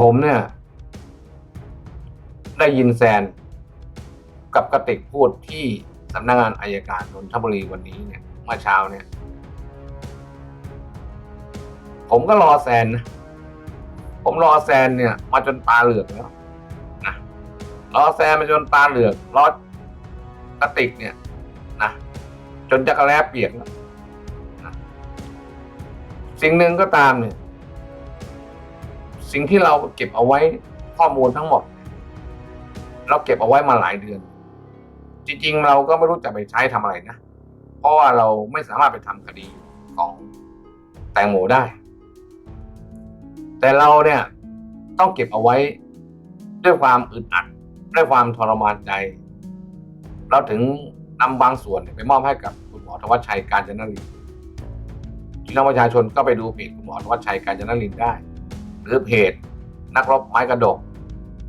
ผมเนี่ย ได้ยินแซน กับกระติกพูดที่สำนักงานอายการนนทบุรีวันนี้เนี่ยเมื่อเช้าเนี่ย ผมก็รอแซนนะผมรอแซนเนี่ย มาจนตาเหลือกแล้วนะรอแซนมาจนตาเหลือกรอกระติกเนี่ยนะจนจักระแลเปียกแล้วนะสิ่งหนึ่งก็ตามเนี่ย สิ่งที่เราเก็บเอาไว้ข้อมูลทั้งหมด เราเก็บเอาไว้มาหลายเดือน จริงๆ เราก็ไม่รู้จะไปใช้ทำอะไรนะ เพราะว่าเราไม่สามารถไปทำคดีของแตงโมได้ แต่เราเนี่ยต้องเก็บเอาไว้ด้วยความอึดอัดด้วยความทรมานใจ เราถึงนำบางส่วนไปมอบให้กับคุณหมอธวัชชัยการจนรินทร์พี่น้องประชาชนก็ไปดูเพจคุณหมอธวัชชัยการจนรินทร์ได้ รือเพจนักรบไม้กระดก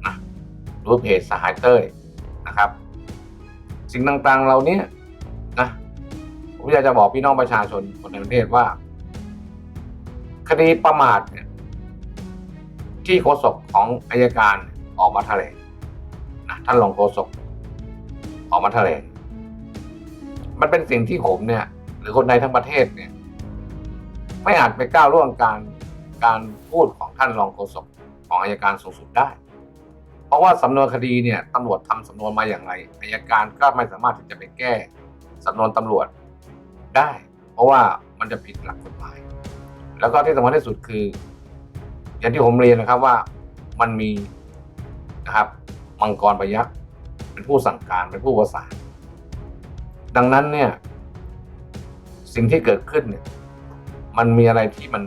นะหรือเพจสหายเต้ยนะครับ สิ่งต่างๆเหล่านี้นะผมอยากจะบอกพี่น้องประชาชนคนในประเทศว่า คดีประมาทเนี่ยที่โฆษกของอายการออกมาแถลงนะท่านรองโฆษกออกมาแถลงมันเป็นสิ่งที่ผมเนี่ย หรือคนในทั้งประเทศเนี่ย ไม่อาจไปก้าวล่วงการ การพูดของท่านรองโฆษกของอายการสูงสุดได้ เพราะว่าสำนวนคดีเนี่ยตำรวจทำสำนวนมาอย่างไรอายการก็ไม่สามารถที่จะไปแก้สำนวนตำรวจได้ เพราะว่ามันจะผิดหลักกฎหมาย แล้วก็ที่สำคัญที่สุดคือ อย่างที่ผมเรียนนะครับว่ามันมีนะครับมังกรพยักษ์เป็นผู้สั่งการเป็นผู้ประสานดังนั้นเนี่ยสิ่งที่เกิดขึ้นเนี่ยมันมีอะไรที่มัน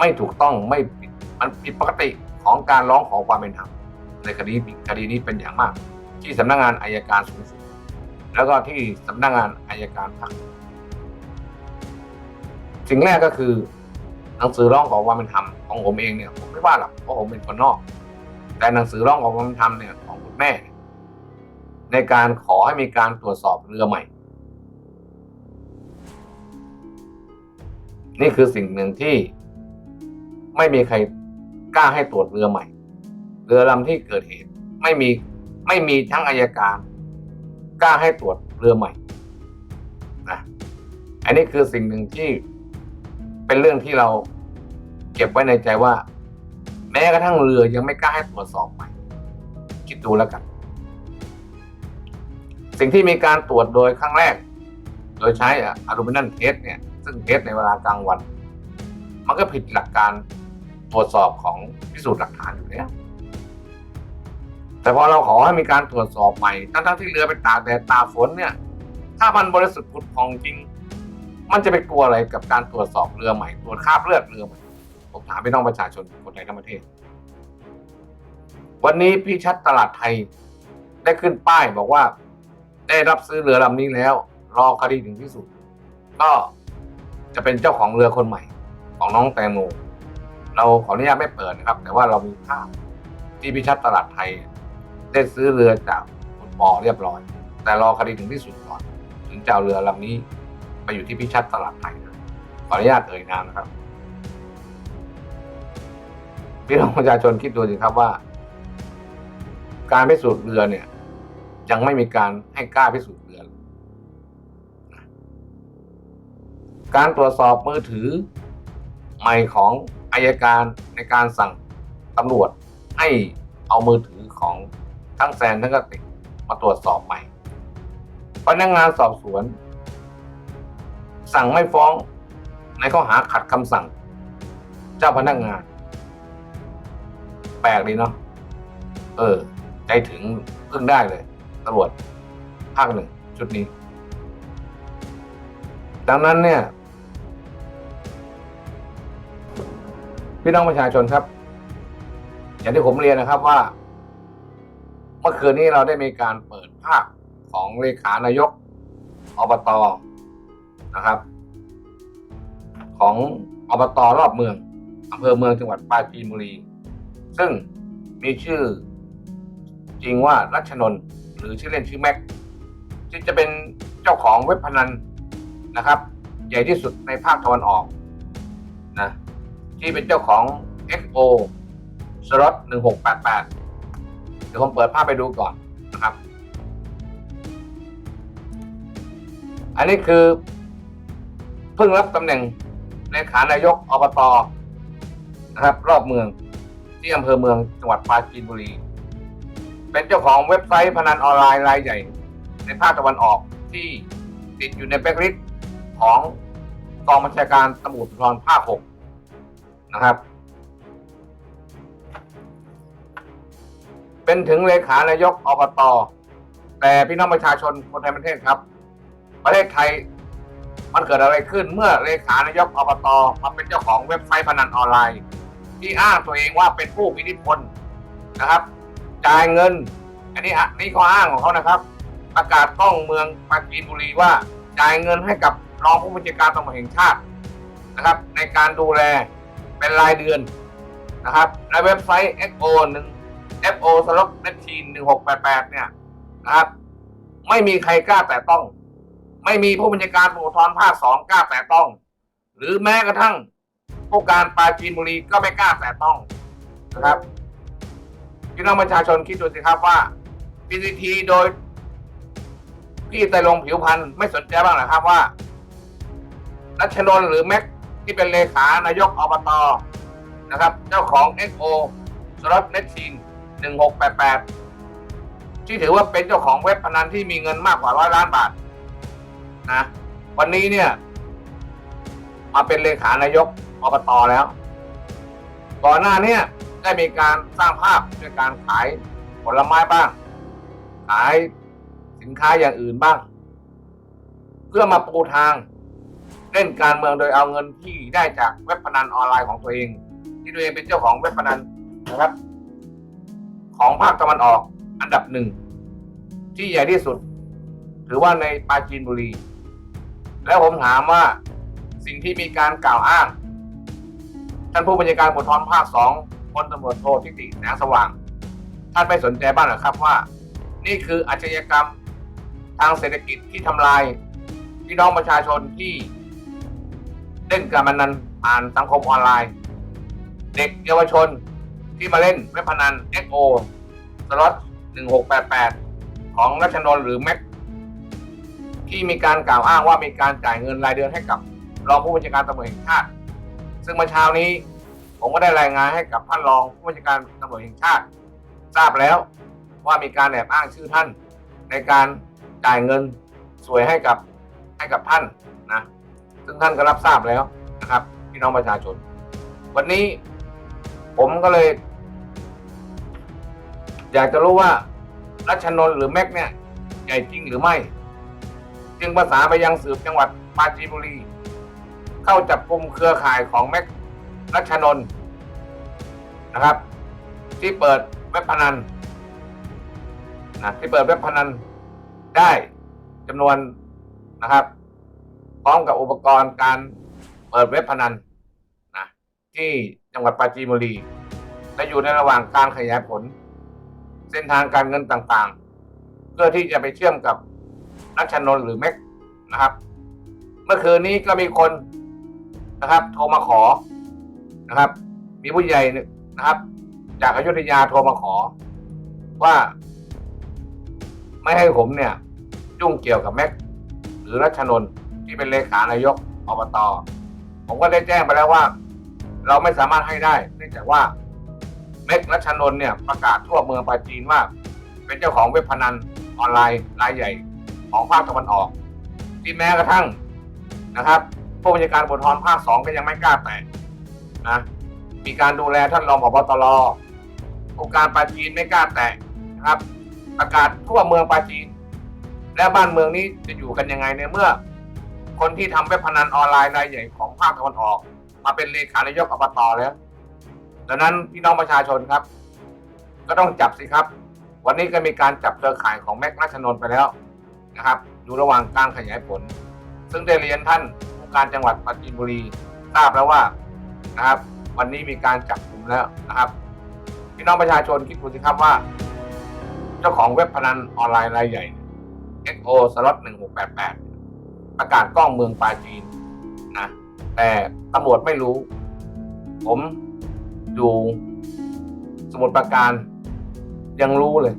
ไม่ถูกต้องไม่มันผิดปกติของการร้องขอความเป็นธรรมในคดีคดีนี้เป็นอย่างมาก ที่สำนักงานอายการสูงสุดแล้วก็ที่สำนักงานอายการภาคสิ่งแรกก็คือหนังสือร้องขอความเป็นธรรมของผมเองเนี่ยผมไม่ว่าหรอกเพราะผมเป็นคนนอก แต่หนังสือร้องขอความเป็นธรรมเนี่ยของคุณแม่ ในการขอให้มีการตรวจสอบเรือใหม่ นี่คือสิ่งหนึ่งที่ ไม่มีใครกล้าให้ตรวจเรือใหม่ เรือลำที่เกิดเหตุ ไม่มีไม่มีทั้งอายการ กล้าให้ตรวจเรือใหม่นะอันนี้คือสิ่งหนึ่งที่เป็นเรื่องที่เราเก็บไว้ในใจว่า แม้กระทั่งเรือยังไม่กล้าให้ตรวจสอบใหม่ คิดดูแล้วกัน สิ่งที่มีการตรวจโดยครั้งแรก โดยใช้อะลูมิเนียมเทสเนี่ย ซึ่งเทสในเวลากลางวัน มันก็ผิดหลักการ ตรวจสอบของพิสูจน์หลักฐานอยู่แล้วแต่พอเราขอให้มีการตรวจสอบใหม่ทั้งๆที่เรือไปตากแดดตาฝนเนี่ย ถ้ามันบริสุทธิ์ผุดพองจริง มันจะไปกลัวอะไรกับการตรวจสอบเรือใหม่ตรวจคราบเลือดเรือใหม่ผมถามพี่น้องประชาชนคนไทยทั้งประเทศ วันนี้พี่ชัดตลาดไทยได้ขึ้นป้ายบอกว่า ได้รับซื้อเรือลำนี้แล้ว รอคดีถึงที่สุด ก็จะเป็นเจ้าของเรือคนใหม่ ของน้องแตงโม เราขออนุญาตไม่เปิดนะครับ แต่ว่าเรามีภาพที่พิชัดตลาดไทยได้ซื้อเรือจากคุณปอเรียบร้อย แต่รอคดีถึงที่สุดก่อน ถึงจะเอาเรือลำนี้ไปอยู่ที่พิชัดตลาดไทยนะขออนุญาตเอ่ยนามนะครับพี่น้องประชาชนคิดดูสิครับว่า การพิสูจน์เรือเนี่ย ยังไม่มีการให้กล้าพิสูจน์เรือ การตรวจสอบมือถือใหม่ของ อายการในการสั่งตำรวจให้เอามือถือของทั้งแซนทั้งกติกมาตรวจสอบใหม่พนักงานสอบสวน สั่งไม่ฟ้องในข้อหาขัดคำสั่ง เจ้าพนักงาน แปลกดีเนาะเออ ใจถึงเพิ่งได้เลยตำรวจภาคหนึ่งชุดนี้ ดังนั้นเนี่ย พี่น้องประชาชนครับ อย่างที่ผมเรียนนะครับว่า เมื่อคืนนี้เราได้มีการเปิดภาพของเลขานายกอบตนะครับ ของอบตรอบเมืองอำเภอเมืองจังหวัดปราจีนบุรี ซึ่งมีชื่อจริงว่ารัชนนท์หรือชื่อเล่นชื่อแม็กที่จะเป็นเจ้าของเว็บพนันนะครับ ใหญ่ที่สุดในภาคตะวันออก ที่เป็นเจ้าของ XO สล็อตหนึ่งหกแปดแปดเดี๋ยวผมเปิดภาพไปดูก่อนนะครับ อันนี้คือ เพิ่งรับตำแหน่งเลขานายกอบตนะครับ รอบเมืองที่อำเภอเมืองจังหวัดปราจีนบุรี เป็นเจ้าของเว็บไซต์พนันออนไลน์รายใหญ่ ในภาคตะวันออกที่ติดอยู่ในแบ็คลิสต์ของกองบัญชาการตำรวจภูธรภาค 6 นะครับ เป็นถึงเลขานายกอบตอแต่พี่น้องประชาชนคนไทยประเทศครับ ประเทศไทยมันเกิดอะไรขึ้นเมื่อเลขานายกอบตอมาเป็นเจ้าของเว็บไซต์พนันออนไลน์ ที่อ้างตัวเองว่าเป็นผู้มีอิทธิพลนะครับจ่ายเงิน อันนี้อะนี่ข้ออ้างของเขานะครับ ประกาศกล้องเมืองปราจีนบุรีว่าจ่ายเงินให้กับรองผู้บัญชาการตำรวจแห่งชาตินะครับ ในการดูแล เป็นรายเดือนนะครับในเว็บไซต์ XO 1 FO สล็อตเนทีน1688 เนี่ยนะครับ ไม่มีใครกล้าแต่ต้อง ไม่มีผู้บัญชาการตำรวจภูธรภาคสองกล้าแต่ต้อง หรือแม้กระทั่งผู้การปราจีนบุรีก็ไม่กล้าแต่ต้องนะครับพี่น้องประชาชนคิดดูสิครับว่า PCT โดยพี่ไตรลงผิวพันธ์ไม่สนใจบ้างเหรอครับว่ารัชนนหรือแม็ก ที่เป็นเลขานายกอบตนะครับ เจ้าของ XO สล็อตเน็ตทีน1688 ที่ถือว่าเป็นเจ้าของเว็บพนันที่มีเงินมากกว่าร้อยล้านบาทนะวันนี้เนี่ย มาเป็นเลขานายกอบตแล้ว ก่อนหน้าเนี้ได้มีการสร้างภาพด้วยการขายผลไม้บ้าง ขายสินค้าอย่างอื่นบ้าง เพื่อมาปูทาง เล่นการเมืองโดยเอาเงินที่ได้จากเว็บพนันออนไลน์ของตัวเอง ที่ตัวเองเป็นเจ้าของเว็บพนันนะครับ ของภาคตะวันออกอันดับหนึ่งที่ใหญ่ที่สุด ถือว่าในปราจีนบุรี แล้วผมถามว่าสิ่งที่มีการกล่าวอ้างท่านผู้บัญชาการตำรภาคสองพลตำรวจโททิติแสงสว่าง ท่านไม่สนใจบ้างหรอครับว่า นี่คืออาชญากรรมทางเศรษฐกิจที่ทำลายพี่น้องประชาชนที่ เล่นการพนันผ่านสังคมออนไลน์ เด็กเยาวชนที่มาเล่นเว็บพนัน XO สล็อต1688 ของรัชนนท์หรือแม็กที่มีการกล่าวอ้างว่ามีการจ่ายเงินรายเดือนให้กับรองผู้บัญชาการตำรวจแห่งชาติ ซึ่งเมื่อเช้านี้ ผมก็ได้รายงานให้กับท่านรองผู้บัญชาการตำรวจแห่งชาติ ทราบแล้วว่ามีการแอบอ้างชื่อท่าน ในการจ่ายเงินสวยให้กับให้กับท่านนะ ซึ่งท่านก็รับทราบแล้วนะครับพี่น้องประชาชน วันนี้ผมก็เลย อยากจะรู้ว่ารัชนนหรือแม็กเนี่ยใหญ่จริงหรือไม่ จึงประสานไปยังสืบจังหวัดปราจีนบุรี เข้าจับกลุ่มเครือข่ายของแม็กรัชนนนะครับ ที่เปิดเว็บพนันนะที่เปิดเว็บพนันได้จำนวนนะครับ ร้อมกับอุปกรณ์การเปิดเว็บพนันนะที่จังหวัดปราจีนบุรี และอยู่ในระหว่างการขยายผล เส้นทางการเงินต่างๆ เพื่อที่จะไปเชื่อมกับนัชชนนหรือแม็กนะครับ เมื่อคืนนี้ก็มีคนนะครับ โทรมาขอนะครับ มีผู้ใหญ่นะครับ จากอยุธยาโทรมาขอ ว่า ไม่ให้ผมเนี่ยยุ่งเกี่ยวกับแม็กหรือรัชนนท์ ที่เป็นเลขานายกอบตผมก็ได้แจ้งไปแล้วว่า เราไม่สามารถให้ได้ เนื่องจากว่าแม็กรัชนน์เนี่ยประกาศทั่วเมืองปราจีนว่า เป็นเจ้าของเว็บพนันออนไลน์รายใหญ่ของภาคตะวันออก ที่แม้กระทั่งนะครับผู้บัญชาการบทรภาคสองก็ยังไม่กล้าแตะนะมีการดูแลท่านรองผบตรองค์การปราจีนไม่กล้าแตะนะครับ ประกาศทั่วเมืองปราจีน และบ้านเมืองนี้จะอยู่กันยังไงในเมื่อ คนที่ทำเว็บพนันออนไลน์รายใหญ่ของภาคตะวันออก มาเป็นเลขานายกอบตแล้วดังนั้นพี่น้องประชาชนครับ ก็ต้องจับสิครับ วันนี้ก็มีการจับเครือข่ายของแม็กนัชนนท์ไปแล้วนะครับ อยู่ระหว่างการขยายผล ซึ่งได้เรียนท่านผู้การจังหวัดปราจีนบุรีทราบแล้วว่านะครับ วันนี้มีการจับกลุ่มแล้วนะครับ พี่น้องประชาชนคิดดูสิครับว่า เจ้าของเว็บพนันออนไลน์รายใหญ่ XO สล็อต1688ป ระกาศกล้องเมืองปาจีนนะแต่ตำรวจไม่รู้ ผมอยู่มุดประการยังรู้เลย